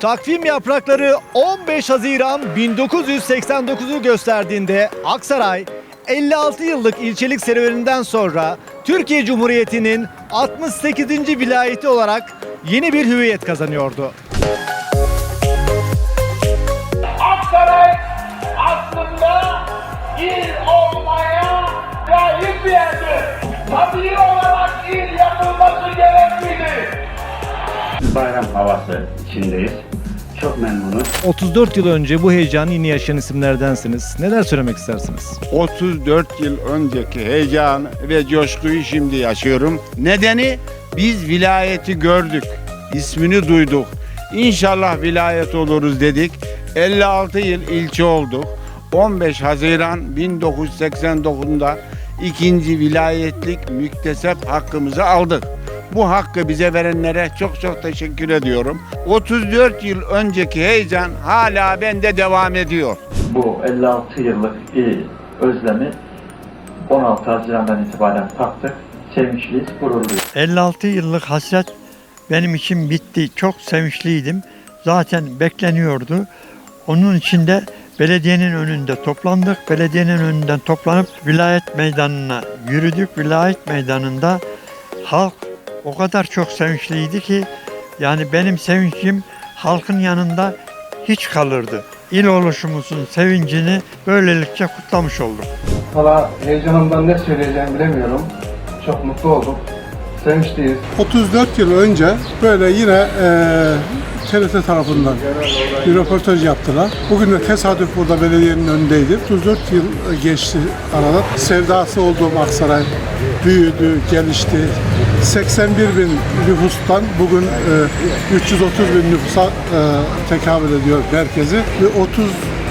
Takvim yaprakları 15 Haziran 1989'u gösterdiğinde Aksaray 56 yıllık ilçelik serüveninden sonra Türkiye Cumhuriyeti'nin 68. vilayeti olarak yeni bir hüviyet kazanıyordu. Bayram havası içindeyiz. Çok memnunuz. 34 yıl önce bu heyecanı yeni yaşayan isimlerdensiniz. Neler söylemek istersiniz? 34 yıl önceki heyecan ve coşkuyu şimdi yaşıyorum. Nedeni biz vilayeti gördük, ismini duyduk. İnşallah vilayet oluruz dedik. 56 yıl ilçe olduk. 15 Haziran 1989'da ikinci vilayetlik müktesep hakkımızı aldık. Bu hakkı bize verenlere çok çok teşekkür ediyorum. 34 yıl önceki heyecan hala bende devam ediyor. bu 56 yıllık il özlemi 16 Haziran'dan itibaren taktık. Sevinçliyiz, gururluyuz. 56 yıllık hasret benim için bitti. Çok sevinçliydim. Zaten bekleniyordu. Onun için de belediyenin önünde toplandık. Belediyenin önünden toplanıp vilayet meydanına yürüdük. Vilayet meydanında halk o kadar çok sevinçliydi ki yani benim sevincim halkın yanında hiç kalırdı. İl oluşumuzun sevincini böylelikle kutlamış olduk. Valla heyecanımdan ne söyleyeceğimi bilemiyorum. Çok mutlu oldum. Sevinçliyiz. 34 yıl önce böyle yine eee TRT tarafından bir röportaj yaptılar. Bugün de tesadüf burada belediyenin önündeydim. 34 yıl geçti arada. Sevdası olduğum Aksaray büyüdü, gelişti. 81 bin nüfustan bugün eee, 330 bin nüfusa eee, tekabül ediyor merkezi. Ve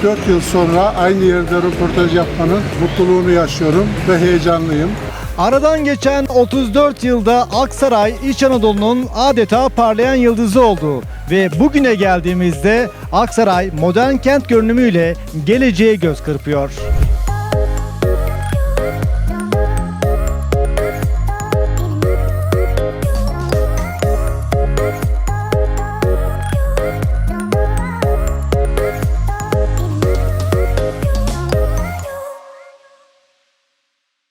34 yıl sonra aynı yerde röportaj yapmanın mutluluğunu yaşıyorum ve heyecanlıyım. Aradan geçen 34 yılda Aksaray İç Anadolu'nun adeta parlayan yıldızı oldu ve bugüne geldiğimizde Aksaray modern kent görünümüyle geleceğe göz kırpıyor.